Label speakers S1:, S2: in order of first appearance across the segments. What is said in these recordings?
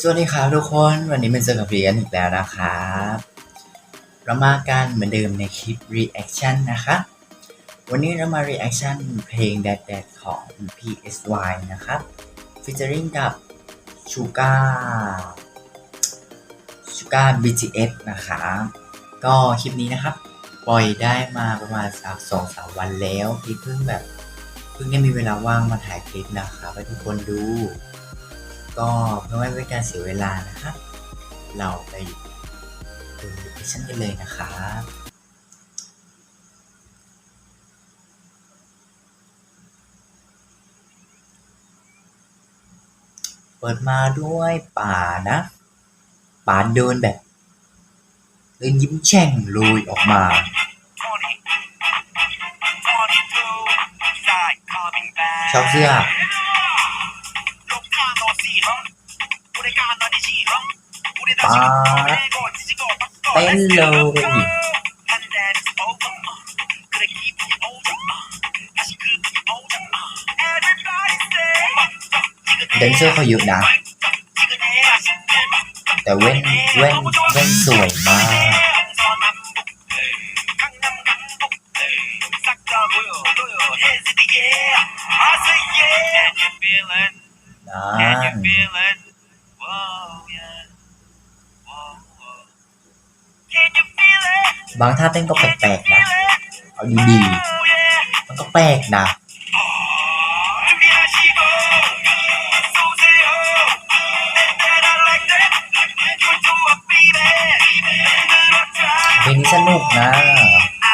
S1: สวัสดีครับทุกคนวันนี้เป็นเจอกับเรียนอีกแล้วนะครับเรามากันเหมือนเดิมในคลิป reaction นะคะ วันนี้เรามา reaction เพลง Dad d ของ PSY นะครับ featuring กับ Suga Suga BTS นะคะก็คลิปนี้นะครับ ปล่อยได้มาประมาณสักสองสามวันแล้วพี่เพิ่งแบบ เพิ่งได้มีเวลาว่างมาถ่ายคลิปนะคะให้ทุกคนดู ก็เพื่อไม่เป็นการเสียเวลานะครับ เราไปดูรีแอคชันกันเลยนะครับเปิดมาด้วยป่านะ ป่าเดินแบบ เดินยิ้มแฉ่งลุยออกมา ชอบเสื้อ ปาเต้นเลยเดนเซอร์เขาเยอะนะ แต่เว้นเว้นเว้นสวยมาก บางท่าเต้นก็แปลกๆนะ เอาดีๆมันก็แปลกนะเพลงนี้สนุกนะ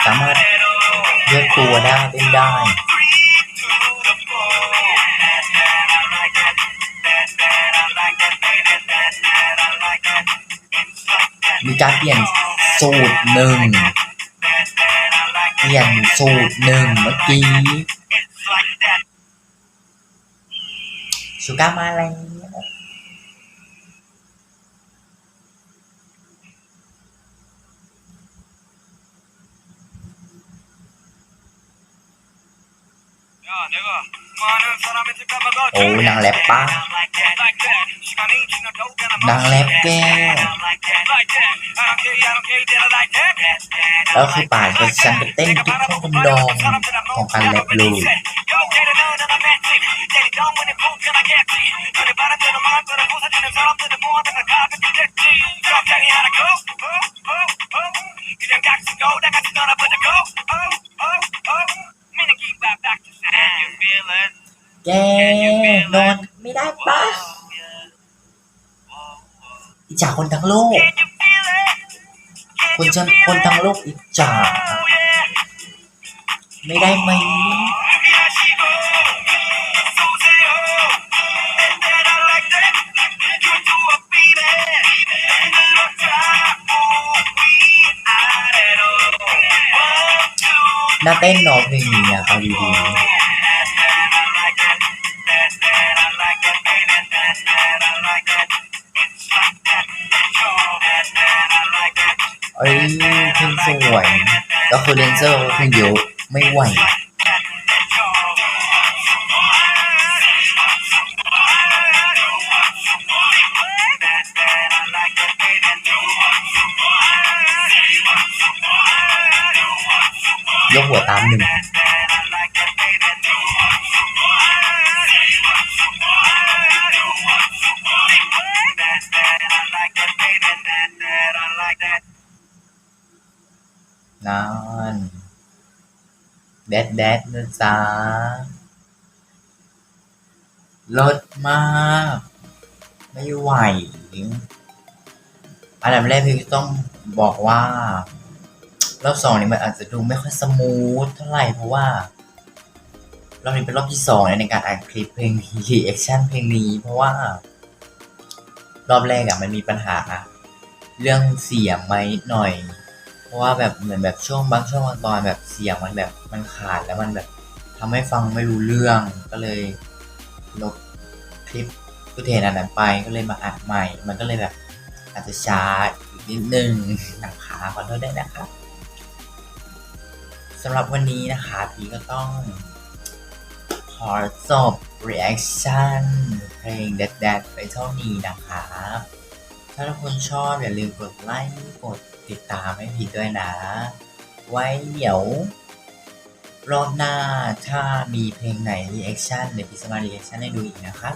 S1: สามารถเลือกตัวได้เต้นได้ มีการเปลี่ยนสูตรหนึ่งเปลี่ยนสูตรหนึ่งเมื่อกี้ชูก้ามาแล้ว โอ้นางแรปปะนางแรปแก้วแล้วคือป่านก็ฉันไปเต้นทุกข้องกำดองของการแรปเล อิจฉาคนทั้งโลก คนฉันคนทั้งโลกอิจฉาไม่ได้ไหมน่าเต้นเนอะเพลงนี้อะเอาดีๆ เอ้ยเพลงสวยก็คือเลนเซอร์เพลงเยอะไม่ไหวยกหัวตามหนึ่ง นั่นแดดแดดนะจ๊ะลดมาก ไม่ไหว อันดับแรกพี่ต้องบอกว่า รอบสองนี่มันอาจจะดูไม่ค่อยสมูทเท่าไหร่เพราะว่ารอบนี้เป็นรอบที่สองในการอ่านคลิปเพลงรีแอคชั่นเพลงนี้เพราะว่า รอบแรกอะมันมีปัญหา เรื่องเสียงไหมหน่อย เพราะว่าแบบเหมือนแบบช่วงบางช่วงบางตอนแบบเสียงมันแบบมันขาดแล้วมันแบบทำให้ฟังไม่รู้เรื่องก็เลยลบคลิปฟุตเทจอันนั้นไปก็เลยมาอัดใหม่ มันก็เลยแบบอาจจะช้าอีกนิดนึงนะคะขอโทษด้วยนะครับสำหรับวันนี้นะคะพี่ก็ต้องข
S2: ขอจบ reaction เพลง Dead Dead ไปเท่านี้นะคะ ถ้าทุกคนชอบอย่าลืมกดไลค์กดติดตามให้พีด้วยนะ ไว้เดี๋ยว รอบหน้าถ้ามีเพลงไหนรีแอคชั่นเดี๋ยวพี่จะมารีแอคชั่นให้ดูอีกนะครับ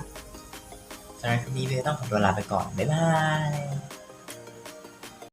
S2: สำหรับคลิปนี้พี่ต้องขอตัวลาไปก่อน บ๊ายบาย